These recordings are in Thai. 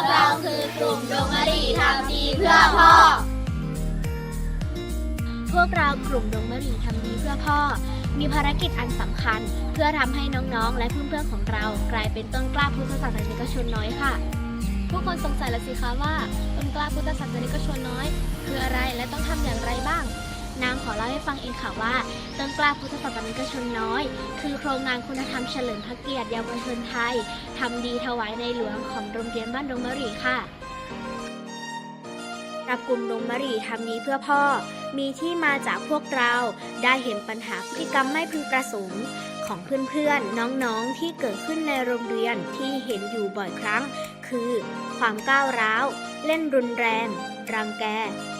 กเราคือกลุ่มดงมะรีทำดีเพื่อพ่อ พวกเรากลุ่มดงมะรีทำดีเพื่อพ่อ มีภารกิจอันสำคัญ เพื่อทำให้น้องๆ และเพื่อนๆของเรา กลายเป็นต้นกล้าพุทธศาสนิกชนน้อยค่ะผู้คนสงสัยแล้วสิคะว่าต้นกล้าพุทธศาสนิกชนน้อย คืออะไรและต้องทำอย่างไรบ้าง นางขอเล่าให้ฟังเองค่ะว่า ต้นกล้าพุทธศาสนิกชนน้อย คือโครงงานคุณธรรมเฉลิมพระเกียรติเยาวชนไทยทำดีถวายในหลวงของโรงเรียนบ้านดงมะรีค่ะรับกลุ่มดงมะรีทำดีเพื่อพ่อ มีที่มาจากพวกเราได้เห็นปัญหาพฤติกรรมไม่พึงประสงค์ของเพื่อนๆ น้องๆ ที่เกิดขึ้นในโรงเรียนที่เห็นอยู่บ่อยครั้ง คือ ความก้าวร้าว เล่นรุนแรง รังแก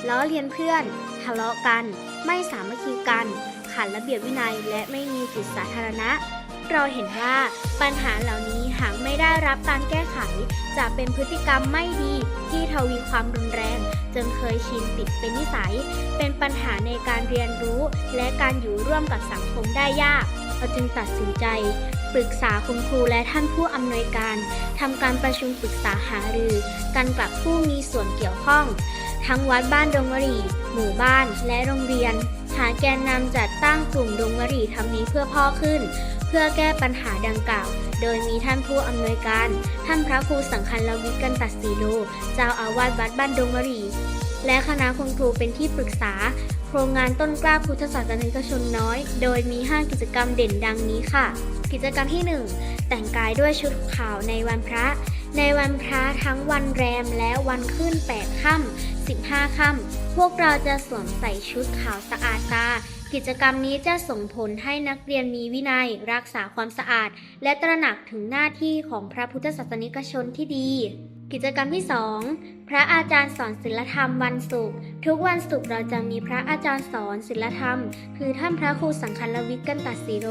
ล้อเลียนเพื่อน ทะเลาะกัน ไม่สามัคคีกัน ขัดระเบียบวินัย และไม่มีจิตสาธารณะ เราเห็นว่าปัญหาเหล่านี้หากไม่ได้รับการแก้ไข จะเป็นพฤติกรรมไม่ดีที่ทวีความรุนแรง จนเคยชินติดเป็นนิสัย เป็นปัญหาในการเรียนรู้ และการอยู่ร่วมกับสังคมได้ยากเราจึงตัดสินใจปรึกษาคุณครูและท่านผู้อำนวยการทำการประชุมปรึกษาหารือกันกับผู้มีส่วนเกี่ยวข้อง ทั้งวัดบ้านดงวรีหมู่บ้านและโรงเรียน หาแกนนำจัดตั้งกลุ่มดงวรีทำนี้เพื่อพ่อขึ้น เพื่อแก้ปัญหาดังกล่าว โดยมีท่านผู้อำนวยการ ท่านพระครูสังคันลวิทกันตัดสีโลเจ้าอาวาสวัดบ้านดงวรีและคณะคุณครูเป็นที่ปรึกษา โครงงานต้นกล้าพุทธศาสนิกชนน้อย โดยมี 5 กิจกรรมเด่นดังนี้ค่ะ กิจกรรมที่ 1 แต่งกายด้วยชุดขาวในวันพระ ในวันพระทั้งวันแรมและวันขึ้น8ค่ำ 15 ค่ำพวกเราจะสวมใส่ชุดขาวสะอาดตา กิจกรรมนี้จะส่งผลให้นักเรียนมีวินัย รักษาความสะอาด และตระหนักถึงหน้าที่ของพระพุทธศาสนิกชนที่ดี กิจกรรมที่ 2 พระอาจารย์สอนศิลธรรมวันศุกร์ทุกวันศุกร์เราจะมีพระอาจารย์สอนศิลธรรม คือท่านพระครูสังคันลวิทย์กันตัดสีโร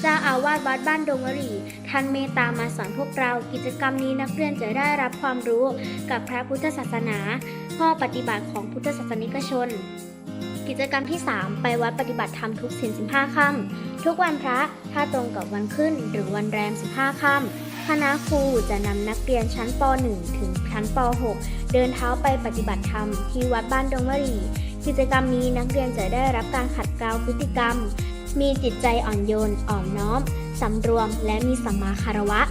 เจ้าอาวาสวัดบ้านดงรีท่านเมตตามาสอนพวกเรา กิจกรรมนี้นักเรียนจะได้รับความรู้กับพระพุทธศาสนา ข้อปฏิบัติของพุทธศาสนิกชน กิจกรรมที่ 3 ไปวัดปฏิบัติธรรมทุกศีล15 ค่ำทุกวันพระถ้าตรงกับวันขึ้น หรือวันแรม 15 ค่ำคณะครูจะนำนักเรียนชั้นป .1 ถึงชั้นป .6 เดินเท้าไปปฏิบัติธรรมที่วัดบ้านดงวรีกิจกรรมนี้นักเรียนจะได้รับการขัดเกลาพฤติกรรม มีจิตใจอ่อนโยน อ่อนน้อม สำรวม และมีสัมมาคารวะ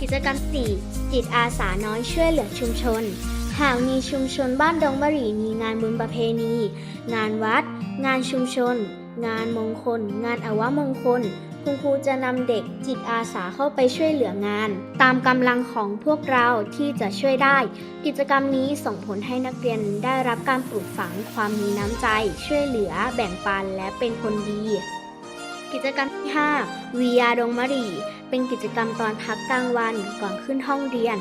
กิจกรรม 4 จิตอาสาน้อยช่วยเหลือชุมชน หากมีชุมชนบ้านดงบรีมีงานบุญประเพณี งานวัด งานชุมชน งานมงคล งานอวมงคล คุณครูจะนำเด็กจิตอาสาเข้าไปช่วยเหลืองาน ตามกำลังของพวกเราที่จะช่วยได้ กิจกรรมนี้ส่งผลให้นักเรียนได้รับการปลูกฝังความมีน้ำใจ ช่วยเหลือ แบ่งปันและเป็นคนดี กิจกรรมที่5วียาดงมะรีเป็นกิจกรรมตอนพักกลางวันก่อนขึ้นห้องเรียน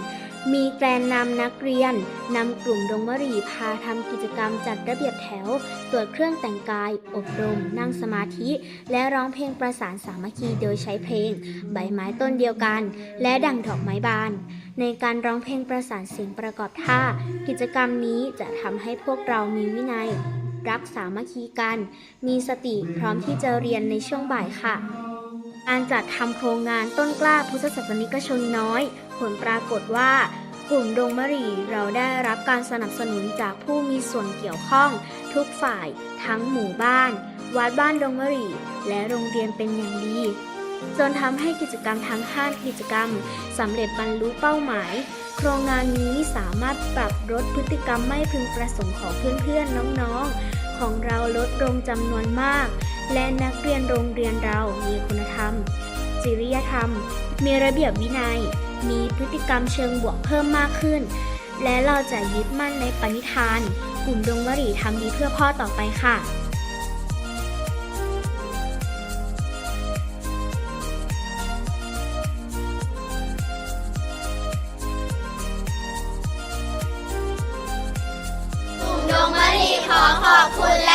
มีแกนนำนักเรียนนำกลุ่มดงมะรีพาทำกิจกรรมจัดระเบียบแถว ตรวจเครื่องแต่งกาย อบรม นั่งสมาธิ และร้องเพลงประสานสามัคคีโดยใช้เพลง ใบไม้ต้นเดียวกัน และดั่งดอกไม้บาน ในการร้องเพลงประสานเสียงประกอบท่า กิจกรรมนี้จะทำให้พวกเรามีวินัย รักสามัคคีกัน มีสติพร้อมที่จะเรียนในช่วงบ่ายค่ะการจัดทำโครงงานต้นกล้าพุทธศาสนิกชนน้อย ผลปรากฏว่ากลุ่มดงมะรีเราได้รับการสนับสนุนจากผู้มีส่วนเกี่ยวข้อง ทุกฝ่ายทั้งหมู่บ้าน วัดบ้านดงมะรีและโรงเรียนเป็นอย่างดี จนทำให้กิจกรรมทั้ง5กิจกรรมสำเร็จบรรลุเป้าหมาย โครงงานนี้สามารถปรับลดพฤติกรรมไม่พึงประสงค์ของเพื่อนๆน้องๆ ของเราลดลงจำนวนมาก และนักเรียนโรงเรียนเรามีคุณธรรม จริยธรรม มีระเบียบวินัย มีพฤติกรรมเชิงบวกเพิ่มมากขึ้น และเราจะยึดมั่นในปณิธาน กลุ่มดงวรีทำดีเพื่อพ่อต่อไปค่ะกลุ่มดงมะรีขอขอบคุณและ